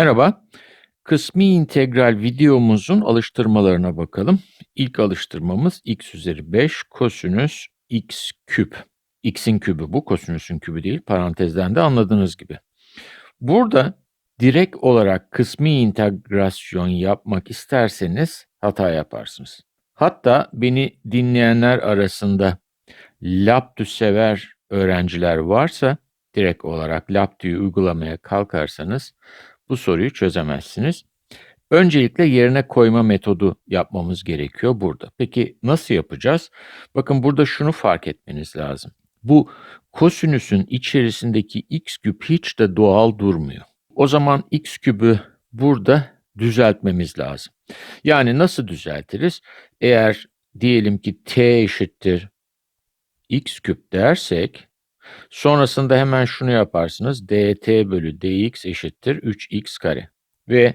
Merhaba. Kısmi integral videomuzun alıştırmalarına bakalım. İlk alıştırmamız x üzeri 5 kosinüs x küp. x'in kübü bu, kosinüsün kübü değil. Parantezden de anladığınız gibi. Burada direkt olarak kısmi integrasyon yapmak isterseniz hata yaparsınız. Hatta beni dinleyenler arasında Labdü sever öğrenciler varsa direkt olarak Labdü'yü uygulamaya kalkarsanız bu soruyu çözemezsiniz. Öncelikle yerine koyma metodu yapmamız gerekiyor burada. Peki nasıl yapacağız? Bakın burada şunu fark etmeniz lazım. Bu kosinüsün içerisindeki x küp hiç de doğal durmuyor. O zaman x kübü burada düzeltmemiz lazım. Yani nasıl düzeltiriz? Eğer diyelim ki t eşittir x küp dersek sonrasında hemen şunu yaparsınız. dt bölü dx eşittir 3x kare. Ve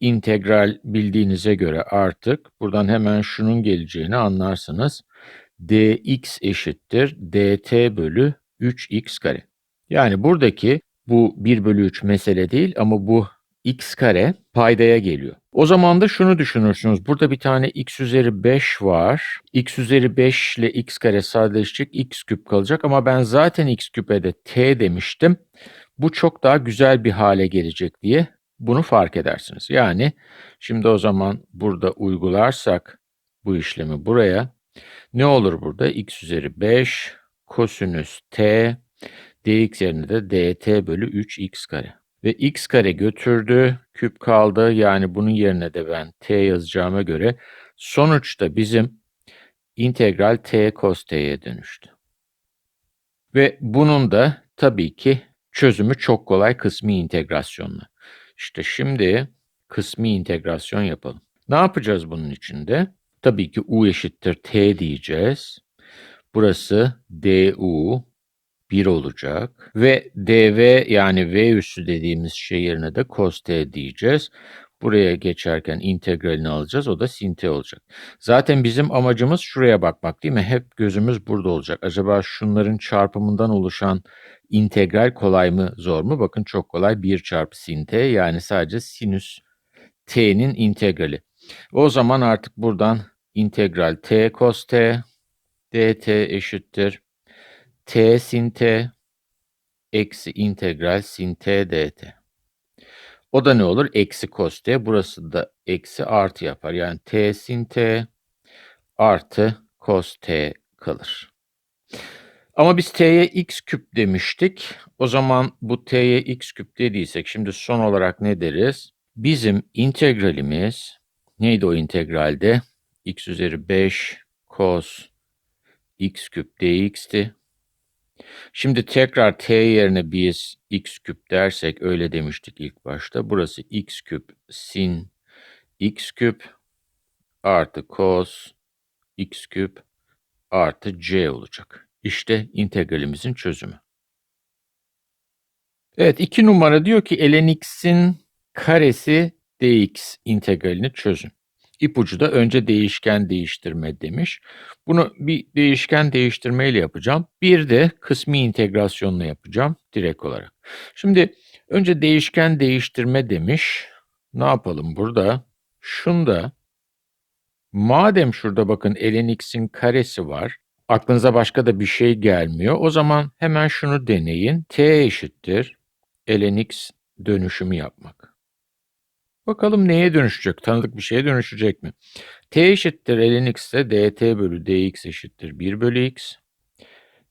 integral bildiğinize göre artık buradan hemen şunun geleceğini anlarsınız. dx eşittir dt bölü 3x kare. Yani buradaki bu 1 bölü 3 mesele değil ama bu x kare paydaya geliyor. O zaman da şunu düşünürsünüz. Burada bir tane x üzeri 5 var. x üzeri 5 ile x kare sadeleşecek. x küp kalacak ama ben zaten x küpe de t demiştim. Bu çok daha güzel bir hale gelecek diye bunu fark edersiniz. Yani şimdi o zaman burada uygularsak bu işlemi buraya ne olur burada? x üzeri 5 kosinüs t dx yerine de dt bölü 3x kare. Ve x kare götürdü, küp kaldı. Yani bunun yerine de ben t yazacağıma göre sonuçta bizim integral t cos t'ye dönüştü. Ve bunun da tabii ki çözümü çok kolay kısmi integrasyonla. İşte şimdi kısmi integrasyon yapalım. Ne yapacağız bunun içinde? Tabii ki u eşittir t diyeceğiz. Burası du 1 olacak. Ve dv yani v üssü dediğimiz şey yerine de cos t diyeceğiz. Buraya geçerken integralini alacağız. O da sin t olacak. Zaten bizim amacımız şuraya bakmak değil mi? Hep gözümüz burada olacak. Acaba şunların çarpımından oluşan integral kolay mı zor mu? Bakın çok kolay. 1 çarpı sin t yani sadece sinüs t'nin integrali. O zaman artık buradan integral t cos t dt eşittir t sin t eksi integral sin t dt. O da ne olur? Eksi cos t. Burası da eksi artı yapar. Yani t sin t artı cos t kalır. Ama biz t'ye x küp demiştik. O zaman bu t'ye x küp dediysek şimdi son olarak ne deriz? Bizim integralimiz neydi o integralde? x üzeri 5 cos x küp dx'ti. Şimdi tekrar t yerine biz x küp dersek öyle demiştik ilk başta. Burası x küp sin x küp artı cos x küp artı c olacak. İşte integralimizin çözümü. Evet iki numara diyor ki ln x'in karesi dx integralini çözün. İpucu da önce değişken değiştirme demiş. Bunu bir değişken değiştirmeyle yapacağım. Bir de kısmi integrasyonla yapacağım direkt olarak. Şimdi önce değişken değiştirme demiş. Ne yapalım burada? Şunda madem şurada bakın ln x'in karesi var. Aklınıza başka da bir şey gelmiyor. O zaman hemen şunu deneyin. t eşittir ln x dönüşümü yapmak. Bakalım neye dönüşecek? Tanıdık bir şeye dönüşecek mi? t eşittir ln x ise dt bölü dx eşittir 1 bölü x.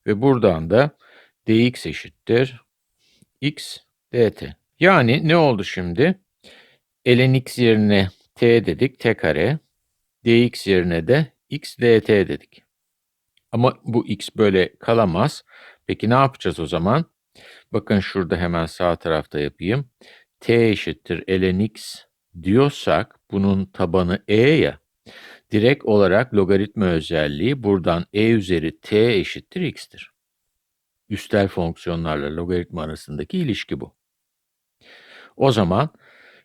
Ve buradan da dx eşittir x dt. Yani ne oldu şimdi? ln x yerine t dedik t kare. dx yerine de x dt dedik. Ama bu x böyle kalamaz. Peki ne yapacağız o zaman? Bakın şurada hemen sağ tarafta yapayım. t eşittir ln x diyorsak bunun tabanı e ya. Direkt olarak logaritma özelliği buradan e üzeri t eşittir x'tir. Üstel fonksiyonlarla logaritma arasındaki ilişki bu. O zaman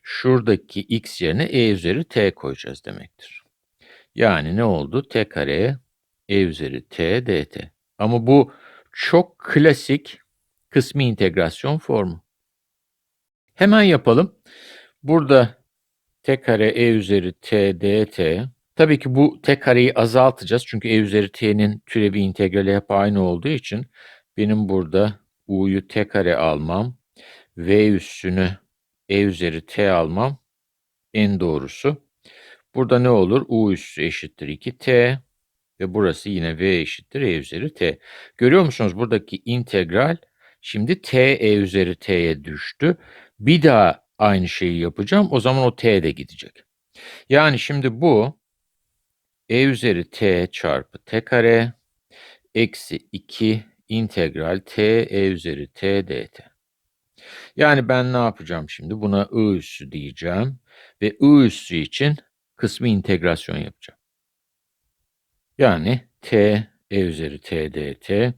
şuradaki x yerine e üzeri t koyacağız demektir. Yani ne oldu? t kare e üzeri t dt. Ama bu çok klasik kısmi integrasyon formu. Hemen yapalım. Burada t kare e üzeri t dt. Tabii ki bu t kareyi azaltacağız. Çünkü e üzeri t'nin türevi integrali hep aynı olduğu için benim burada u'yu t kare almam, v üssünü e üzeri t almam en doğrusu. Burada ne olur? u üssü eşittir 2t ve burası yine v eşittir e üzeri t. Görüyor musunuz? Buradaki integral şimdi t e üzeri t'ye düştü. Bir daha aynı şeyi yapacağım. O zaman o t de gidecek. Yani şimdi bu e üzeri t çarpı t kare eksi 2 integral t e üzeri t dt. Yani ben ne yapacağım şimdi? Buna i üssü diyeceğim ve i üssü için kısmı integrasyon yapacağım. Yani t e üzeri t dt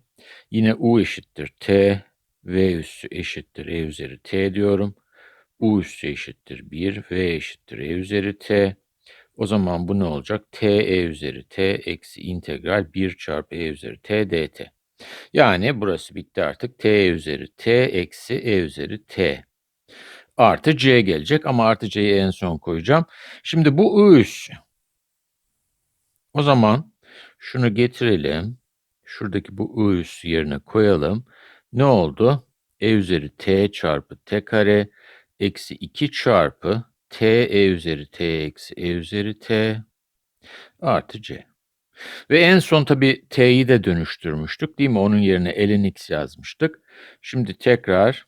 yine u eşittir t v üssü eşittir e üzeri t diyorum. U üssü eşittir 1 v eşittir e üzeri t. O zaman bu ne olacak? t e üzeri t eksi integral 1 çarpı e üzeri t dt. Yani burası bitti artık. t e üzeri t eksi e üzeri t artı c gelecek ama artı c'yi en son koyacağım. Şimdi bu i üssü. O zaman şunu getirelim. Şuradaki bu i üssü yerine koyalım. Ne oldu? e üzeri t çarpı t kare eksi 2 çarpı t e üzeri t eksi e üzeri t artı c. Ve en son tabi t'yi de dönüştürmüştük değil mi? Onun yerine ln x yazmıştık. Şimdi tekrar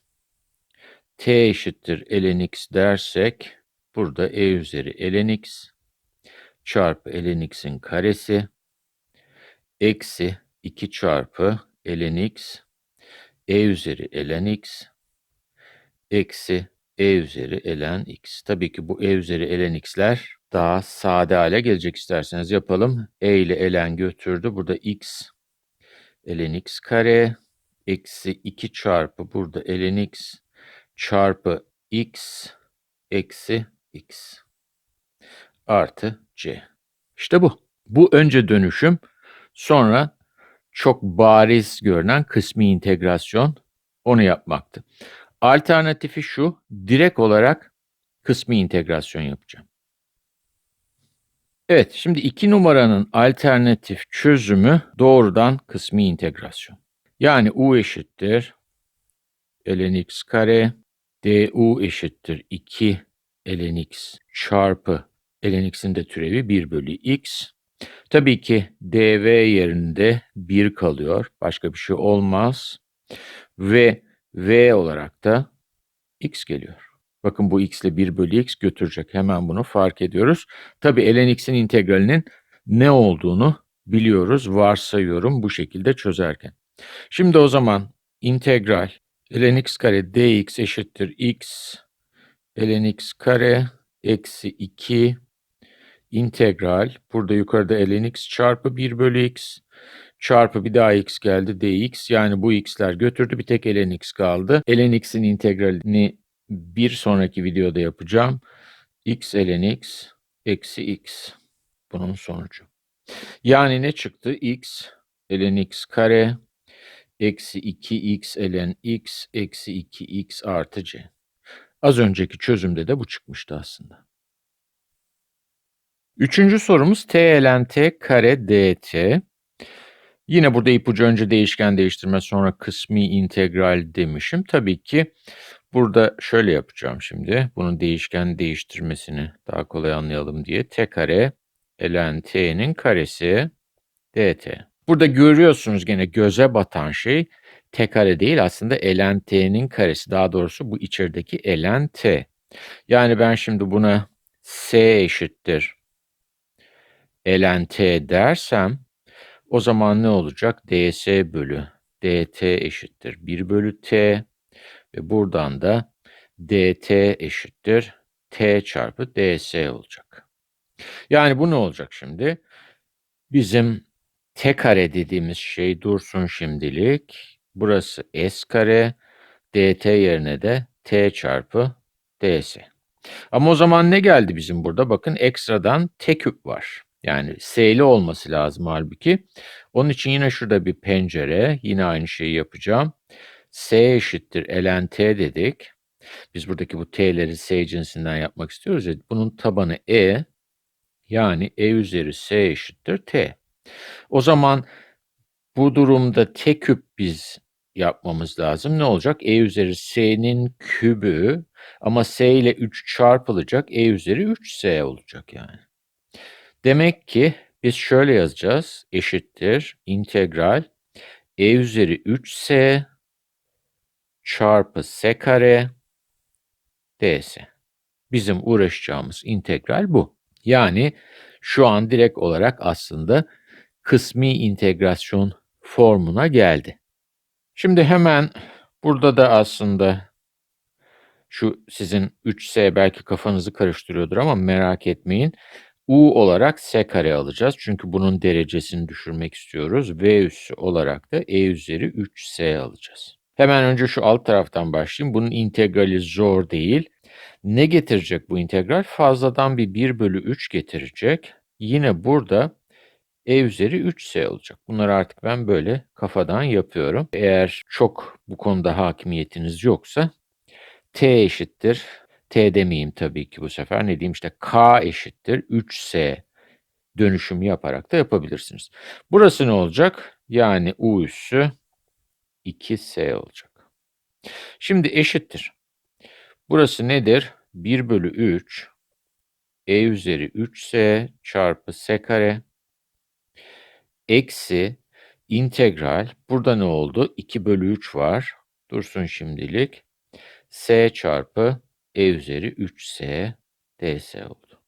t eşittir ln x dersek burada e üzeri ln x çarpı ln x'in karesi eksi 2 çarpı ln x e üzeri ln x eksi e üzeri ln x. Tabii ki bu e üzeri ln x'ler daha sade hale gelecek isterseniz yapalım. e ile ln götürdü. Burada x ln x kare eksi 2 çarpı burada ln x çarpı x eksi x artı c. İşte bu. Bu önce dönüşüm, sonra çok bariz görünen kısmi integrasyon onu yapmaktı. Alternatifi şu, direkt olarak kısmi integrasyon yapacağım. Evet, şimdi iki numaranın alternatif çözümü doğrudan kısmi integrasyon. Yani u eşittir ln x kare du eşittir 2 ln x çarpı ln x'in de türevi 1 bölü x. Tabii ki dv yerinde 1 kalıyor. Başka bir şey olmaz. Ve v olarak da x geliyor. Bakın bu x ile 1 bölü x götürecek. Hemen bunu fark ediyoruz. Tabii ln x'in integralinin ne olduğunu biliyoruz. Varsayıyorum bu şekilde çözerken. Şimdi o zaman integral ln x kare dx eşittir x ln x kare eksi 2 integral burada yukarıda ln x çarpı 1 bölü x çarpı bir daha x geldi dx yani bu x'ler götürdü bir tek ln x kaldı. ln x'in integralini bir sonraki videoda yapacağım. x ln x eksi x bunun sonucu. Yani ne çıktı? x ln x kare eksi 2x ln x eksi 2x artı c. Az önceki çözümde de bu çıkmıştı aslında. Üçüncü sorumuz t ln t kare dt. Yine burada ipucu önce değişken değiştirme sonra kısmi integral demişim. Tabii ki burada şöyle yapacağım şimdi. Bunun değişken değiştirmesini daha kolay anlayalım diye. t kare ln t'nin karesi dt. Burada görüyorsunuz gene göze batan şey t kare değil aslında ln t'nin karesi. Daha doğrusu bu içerideki ln t. Yani ben şimdi buna s eşittir ln t dersem o zaman ne olacak? ds bölü dt eşittir 1 bölü t ve buradan da dt eşittir t çarpı ds olacak. Yani bu ne olacak şimdi? Bizim t kare dediğimiz şey dursun şimdilik. Burası s kare, dt yerine de t çarpı ds. Ama o zaman ne geldi bizim burada? Bakın ekstradan t küp var. Yani S'li olması lazım halbuki. Onun için yine şurada bir pencere. Yine aynı şeyi yapacağım. S eşittir ln t dedik. Biz buradaki bu t'leri s cinsinden yapmak istiyoruz ya. Bunun tabanı e yani e üzeri s eşittir t. O zaman bu durumda t küp biz yapmamız lazım. Ne olacak? e üzeri s'nin kübü ama s ile 3 çarpılacak. e üzeri 3s olacak yani. Demek ki biz şöyle yazacağız. Eşittir integral e üzeri 3s çarpı s kare ds. Bizim uğraşacağımız integral bu. Yani şu an direkt olarak aslında kısmi integrasyon formuna geldi. Şimdi hemen burada da aslında şu sizin 3s belki kafanızı karıştırıyordur ama merak etmeyin. U olarak s kare alacağız. Çünkü bunun derecesini düşürmek istiyoruz. V üssü olarak da e üzeri 3s alacağız. Hemen önce şu alt taraftan başlayayım. Bunun integrali zor değil. Ne getirecek bu integral? Fazladan bir 1 bölü 3 getirecek. Yine burada e üzeri 3s olacak. Bunları artık ben böyle kafadan yapıyorum. Eğer çok bu konuda hakimiyetiniz yoksa t eşittir. T demeyeyim tabii ki bu sefer. Ne diyeyim işte k eşittir 3s dönüşüm yaparak da yapabilirsiniz. Burası ne olacak? Yani u üssü 2s olacak. Şimdi eşittir. Burası nedir? 1 bölü 3 e üzeri 3s çarpı s kare eksi integral burada ne oldu? 2 bölü 3 var. Dursun şimdilik. s çarpı e üzeri 3s ds oldu.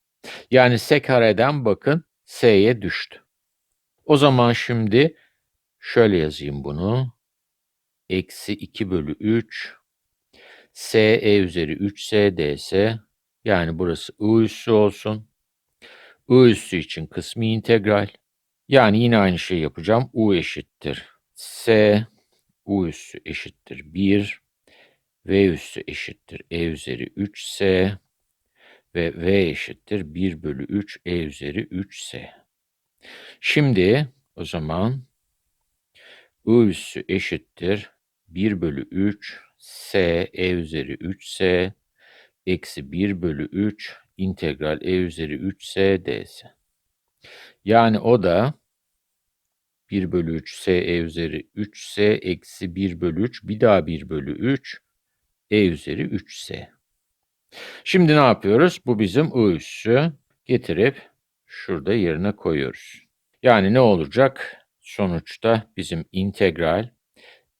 Yani s kareden bakın s'ye düştü. O zaman şimdi şöyle yazayım bunu. Eksi 2 bölü 3 s e üzeri 3s ds yani burası i üssü olsun. i üssü için kısmi integral. Yani yine aynı şeyi yapacağım. u eşittir s, u üssü eşittir 1, v üssü eşittir e üzeri 3s ve v eşittir 1 bölü 3 e üzeri 3s. Şimdi o zaman i üssü eşittir 1 bölü 3 s e üzeri 3s eksi 1 bölü 3 integral e üzeri 3s ds. Yani o da 1 bölü 3 s e üzeri 3s eksi 1 bölü 3 bir daha 1 bölü 3 e üzeri 3s. Şimdi ne yapıyoruz? Bu bizim i üssü. Getirip şurada yerine koyuyoruz. Yani ne olacak? Sonuçta bizim integral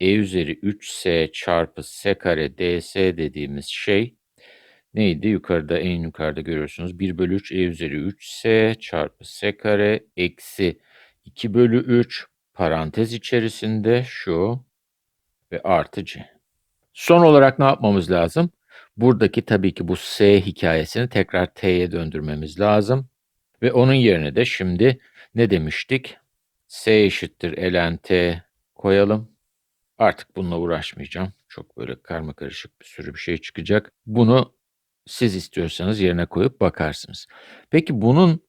e üzeri 3s çarpı s kare ds dediğimiz şey neydi? Yukarıda en yukarıda görüyorsunuz. 1 bölü 3 e üzeri 3s çarpı s kare eksi 2 bölü 3 parantez içerisinde şu ve artı c. Son olarak ne yapmamız lazım? Buradaki tabii ki bu s hikayesini tekrar t'ye döndürmemiz lazım. Ve onun yerine de şimdi ne demiştik? s eşittir ln t koyalım. Artık bununla uğraşmayacağım. Çok böyle karma karışık bir sürü bir şey çıkacak. Bunu siz istiyorsanız yerine koyup bakarsınız. Peki bunun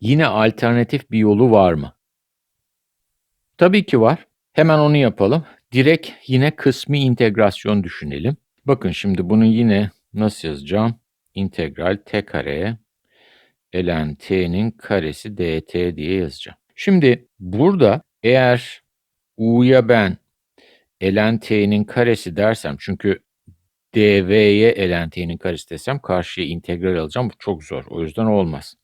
yine alternatif bir yolu var mı? Tabii ki var. Hemen onu yapalım. Direkt yine kısmi integrasyon düşünelim. Bakın şimdi bunu yine nasıl yazacağım? İntegral t kare ln t'nin karesi dt diye yazacağım. Şimdi burada eğer u'ya ben ln t'nin karesi dersem çünkü dv'ye ln t'nin karesi desem karşıya integral alacağım. Bu çok zor. O yüzden olmaz.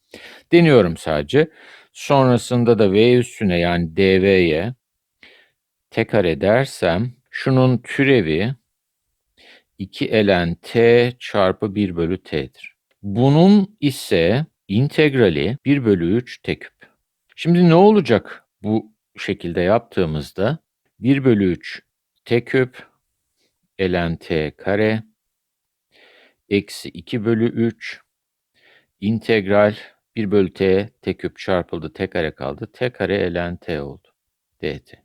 Deniyorum sadece. Sonrasında da v üstüne yani dv'ye t kare dersem şunun türevi 2 ln t çarpı 1 bölü t'dir. Bunun ise integrali 1 bölü 3 t küp. Şimdi ne olacak bu şekilde yaptığımızda 1 bölü 3 t küp ln t kare eksi 2 bölü 3 integral 1 bölü t t küp çarpıldı t kare kaldı. t kare ln t oldu. dt.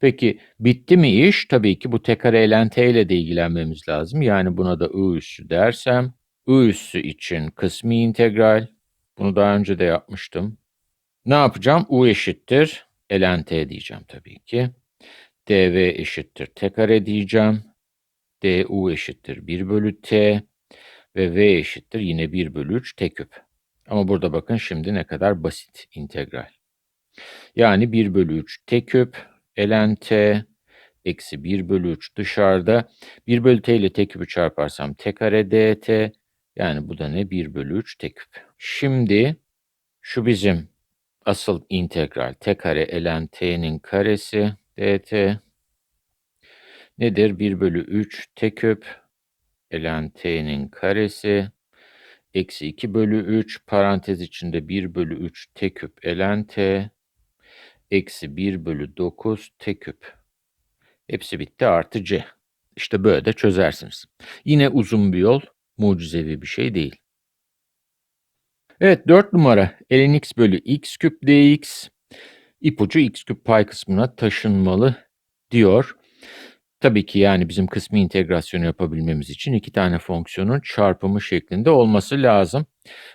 Peki bitti mi iş? Tabii ki bu t kare ln t ile de ilgilenmemiz lazım. Yani buna da i üssü dersem i üssü için kısmi integral. Bunu daha önce de yapmıştım. Ne yapacağım? u eşittir ln diyeceğim tabii ki. dv eşittir t kare diyeceğim. du eşittir 1 bölü t ve v eşittir yine 1 bölü 3 t küp. Ama burada bakın şimdi ne kadar basit integral. Yani 1 bölü 3 t küp ln t eksi 1 bölü 3 dışarıda. 1 bölü t ile t küpü çarparsam t kare dt. Yani bu da ne? 1 bölü 3 t küp. Şimdi şu bizim asıl integral t kare ln t'nin karesi dt nedir? 1 bölü 3 t küp ln t'nin karesi eksi 2 bölü 3 parantez içinde 1 bölü 3 t küp ln t eksi 1 bölü 9 t küp. Hepsi bitti artı c. İşte böyle de çözersiniz. Yine uzun bir yol, mucizevi bir şey değil. Evet 4 numara ln x bölü x küp dx ipucu x küp pay kısmına taşınmalı diyor. Tabii ki yani bizim kısmi integrasyonu yapabilmemiz için iki tane fonksiyonun çarpımı şeklinde olması lazım.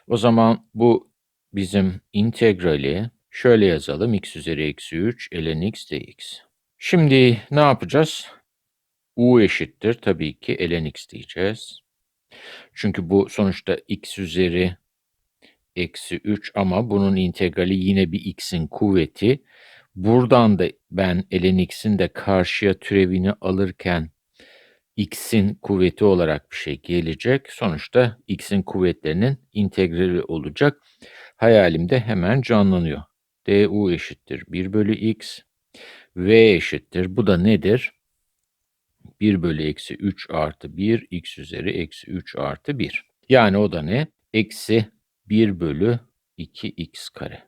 O zaman bu bizim integrali şöyle yazalım. x üzeri eksi 3 ln x dx. Şimdi ne yapacağız? u eşittir tabii ki ln x diyeceğiz. Çünkü bu sonuçta x üzeri eksi 3 ama bunun integrali yine bir x'in kuvveti. Buradan da ben ln x'in de karşıya türevini alırken x'in kuvveti olarak bir şey gelecek. Sonuçta x'in kuvvetlerinin integrali olacak. Hayalimde hemen canlanıyor. Du eşittir 1 bölü x. v eşittir. Bu da nedir? 1 bölü eksi 3 artı 1 x üzeri eksi 3 artı 1. Yani o da ne? Eksi 1 bölü 2x kare.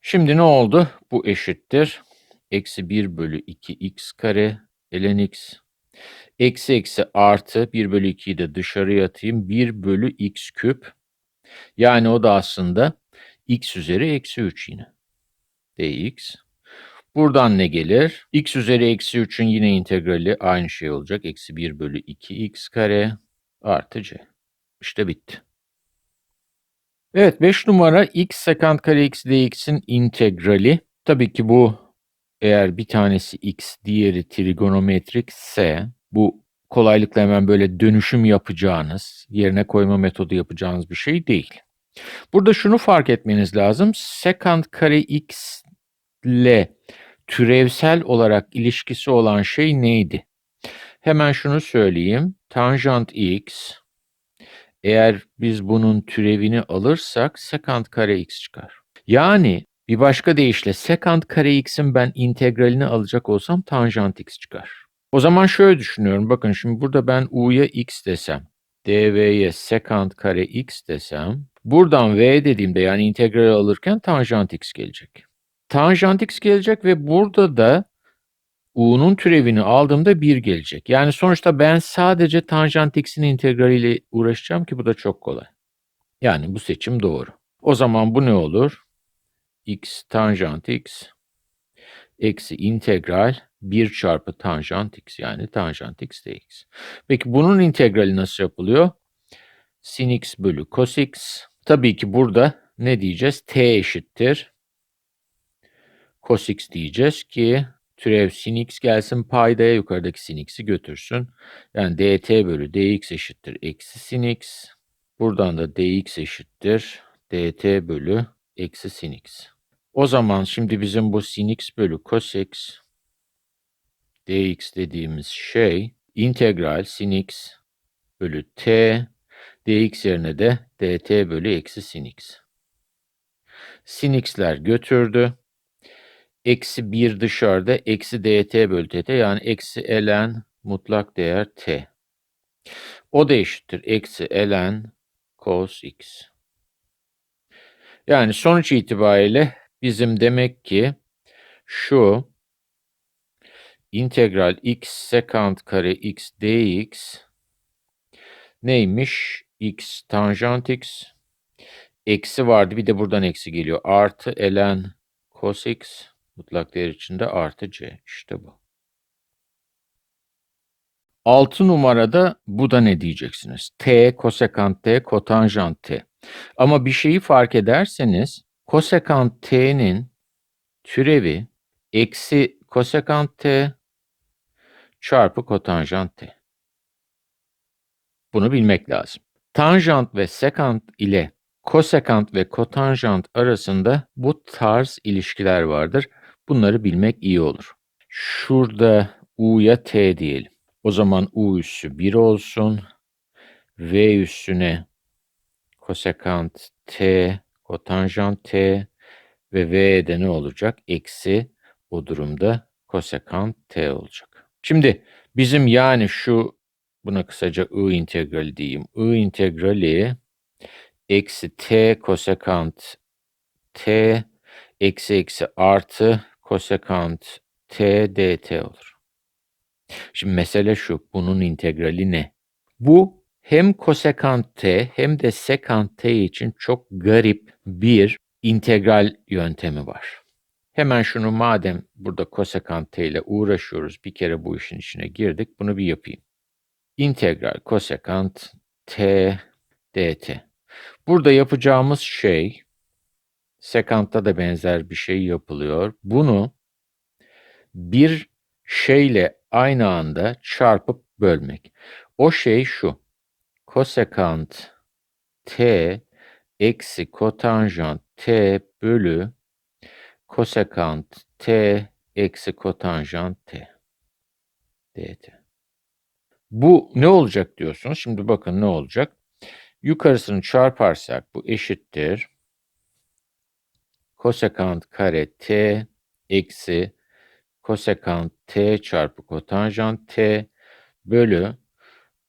Şimdi ne oldu? Bu eşittir. Eksi 1 bölü 2x kare ln x. Eksi eksi artı 1 bölü 2'yi de dışarıya atayım. 1 bölü x küp. Yani o da aslında x üzeri eksi 3 yine. dx. Buradan ne gelir? x üzeri eksi 3'ün yine integrali aynı şey olacak. Eksi 1 bölü 2x kare artı c. İşte bitti. Evet 5 numara x sekant kare x dx'in integrali. Tabii ki bu eğer bir tanesi x diğeri trigonometrik ise bu kolaylıkla hemen böyle dönüşüm yapacağınız, yerine koyma metodu yapacağınız bir şey değil. Burada şunu fark etmeniz lazım. Sekant kare x ile türevsel olarak ilişkisi olan şey neydi? Hemen şunu söyleyeyim. Tanjant x eğer biz bunun türevini alırsak sekant kare x çıkar. Yani bir başka deyişle sekant kare x'in ben integralini alacak olsam tanjant x çıkar. O zaman şöyle düşünüyorum. Bakın şimdi burada ben u'ya x desem, dv'ye sekant kare x desem, buradan v dediğimde yani integral alırken tanjant x gelecek. Tanjant x gelecek ve burada da u'nun türevini aldığımda 1 gelecek. Yani sonuçta ben sadece tanjant x'in integraliyle uğraşacağım ki bu da çok kolay. Yani bu seçim doğru. O zaman bu ne olur? x tanjant x eksi integral 1 çarpı tanjant x yani tanjant x dx. Peki bunun integrali nasıl yapılıyor? sin x bölü cos x. Tabii ki burada ne diyeceğiz? t eşittir. cos x diyeceğiz ki türev sin x gelsin paydaya yukarıdaki sin x'i götürsün. Yani dt bölü dx eşittir eksi sin x. Buradan da dx eşittir dt bölü eksi sin x. O zaman şimdi bizim bu sin x bölü cos x dx dediğimiz şey integral sin x bölü t dx yerine de dt bölü eksi sin x. Sin x'ler götürdü. Eksi 1 dışarıda eksi dt bölü dt yani eksi ln mutlak değer t. O da eşittir eksi ln cos x. Yani sonuç itibariyle bizim demek ki şu integral x sekant kare x dx neymiş? x tanjant x eksi vardı bir de buradan eksi geliyor. Artı ln cos x Mutlak değer içinde artı c. İşte bu. 6 numarada bu da ne diyeceksiniz? T, kosekant T, kotanjant T. Ama bir şeyi fark ederseniz kosekant T'nin türevi eksi kosekant T çarpı kotanjant T. Bunu bilmek lazım. Tanjant ve sekant ile kosekant ve kotanjant arasında bu tarz ilişkiler vardır. Bunları bilmek iyi olur. Şurada U'ya T diyelim. O zaman U üssü 1 olsun. V üssüne kosekant T, kotanjant T ve V'de ne olacak? Eksi o durumda kosekant T olacak. Şimdi bizim yani şu buna kısaca I integrali diyeyim. I integrali eksi T kosekant T eksi eksi artı kosekant T dt olur. Şimdi mesele şu. Bunun integrali ne? Bu hem kosekant t hem de sekant t için çok garip bir integral yöntemi var. Hemen şunu madem burada kosekant ile uğraşıyoruz bir kere bu işin içine girdik bunu bir yapayım. İntegral kosekant t dt. Burada yapacağımız şey sekantta da benzer bir şey yapılıyor. Bunu bir şeyle aynı anda çarpıp bölmek. O şey şu. Kosekant t eksi kotanjant t bölü kosekant t eksi kotanjant t dt. Bu ne olacak diyorsunuz? Şimdi bakın ne olacak? Yukarısını çarparsak bu eşittir. Kosekant kare t eksi kosekant t çarpı kotanjant t bölü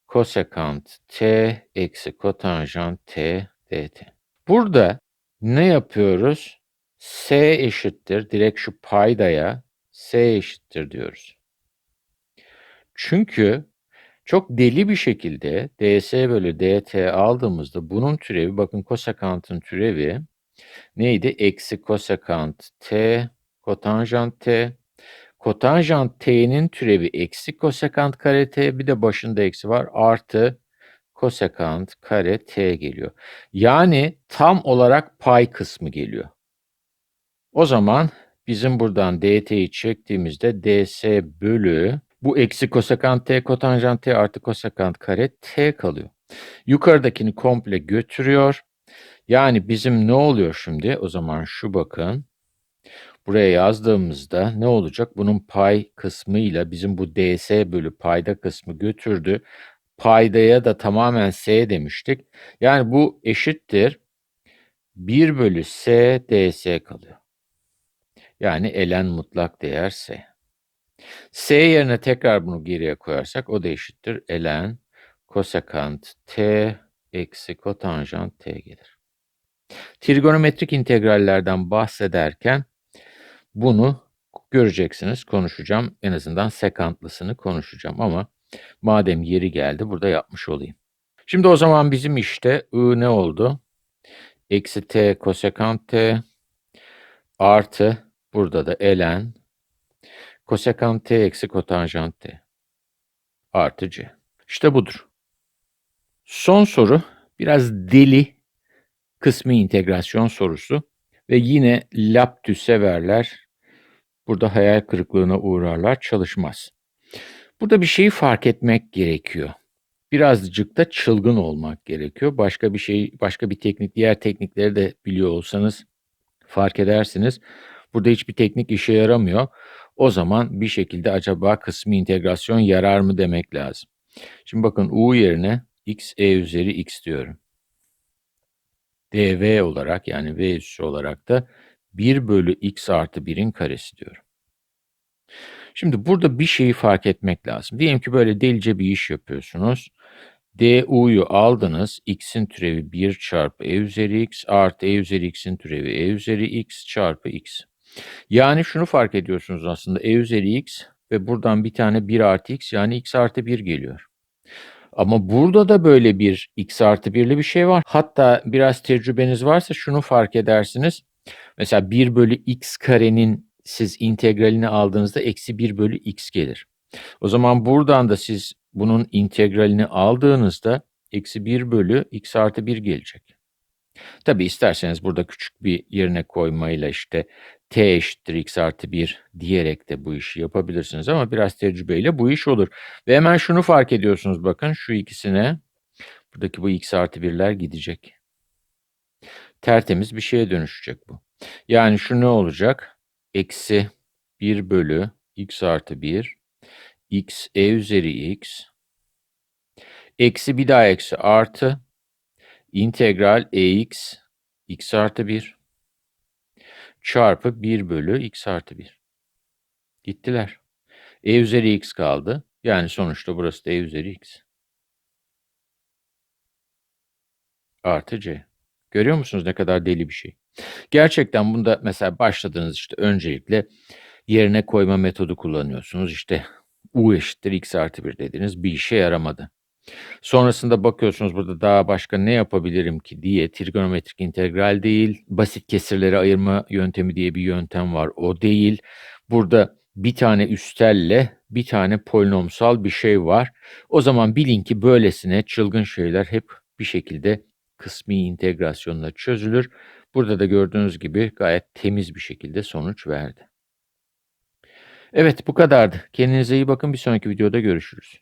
kosekant t eksi kotanjant t dt. Burada ne yapıyoruz? S eşittir. Direkt şu paydaya S eşittir diyoruz. Çünkü çok deli bir şekilde ds bölü dt aldığımızda bunun türevi bakın kosekantın türevi neydi? Eksi kosekant t kotanjant t Kotanjant t'nin türevi eksi kosekant kare t bir de başında eksi var artı kosekant kare t geliyor. Yani tam olarak pay kısmı geliyor. O zaman bizim buradan dt'yi çektiğimizde ds bölü bu eksi kosekant t kotanjant t artı kosekant kare t kalıyor. Yukarıdakini komple götürüyor. Yani bizim ne oluyor şimdi? O zaman şu bakın buraya yazdığımızda ne olacak? Bunun pay kısmıyla bizim bu ds bölü payda kısmı götürdü. Paydaya da tamamen s demiştik. Yani bu eşittir 1 bölü s ds kalıyor. Yani elen mutlak değer s. S yerine tekrar bunu geriye koyarsak o da eşittir elen kosekant t eksi kotanjant t gelir. Trigonometrik integrallerden bahsederken bunu göreceksiniz, konuşacağım. En azından sekantlısını konuşacağım ama madem yeri geldi burada yapmış olayım. Şimdi o zaman bizim işte I ne oldu? Eksi t kosekant t artı burada da ln kosekant t eksi kotanjant t artı c. İşte budur. Son soru biraz deli kısmi integrasyon sorusu ve yine laptü severler Burada hayal kırıklığına uğrarlar, çalışmaz. Burada bir şeyi fark etmek gerekiyor. Birazcık da çılgın olmak gerekiyor. Başka bir şey, başka bir teknik, diğer teknikleri de biliyor olsanız fark edersiniz. Burada hiçbir teknik işe yaramıyor. O zaman bir şekilde acaba kısmi integrasyon yarar mı demek lazım. Şimdi bakın u yerine x e üzeri x diyorum. dv olarak yani v üssü olarak da 1 bölü x artı 1'in karesi diyorum. Şimdi burada bir şeyi fark etmek lazım. Diyelim ki böyle delice bir iş yapıyorsunuz. du'yu aldınız. x'in türevi 1 çarpı e üzeri x artı e üzeri x'in türevi e üzeri x çarpı x. Yani şunu fark ediyorsunuz aslında e üzeri x ve buradan bir tane 1 artı x yani x artı 1 geliyor. Ama burada da böyle bir x artı 1'li bir şey var. Hatta biraz tecrübeniz varsa şunu fark edersiniz. Mesela 1 bölü x karenin siz integralini aldığınızda eksi 1 bölü x gelir. O zaman buradan da siz bunun integralini aldığınızda eksi 1 bölü x artı 1 gelecek. Tabi isterseniz burada küçük bir yerine koymayla işte t eşittir x artı 1 diyerek de bu işi yapabilirsiniz ama biraz tecrübeyle bu iş olur. Ve hemen şunu fark ediyorsunuz bakın şu ikisine Buradaki bu x artı 1'ler gidecek. Tertemiz bir şeye dönüşecek bu. Yani şu ne olacak? Eksi 1 bölü x artı 1 x e üzeri x eksi bir daha eksi artı integral ex x artı 1 çarpı 1 bölü x artı 1. Gittiler. e üzeri x kaldı. Yani sonuçta burası da e üzeri x. Artı c. Görüyor musunuz ne kadar deli bir şey? Gerçekten bunda mesela başladığınız işte öncelikle yerine koyma metodu kullanıyorsunuz. İşte u eşittir x artı 1 dediniz bir işe yaramadı. Sonrasında bakıyorsunuz burada daha başka ne yapabilirim ki diye trigonometrik integral değil, basit kesirleri ayırma yöntemi diye bir yöntem var. O değil. Burada bir tane üstelle bir tane polinomsal bir şey var. O zaman bilin ki böylesine çılgın şeyler hep bir şekilde kısmi integrasyonla çözülür. Burada da gördüğünüz gibi gayet temiz bir şekilde sonuç verdi. Evet bu kadardı. Kendinize iyi bakın. Bir sonraki videoda görüşürüz.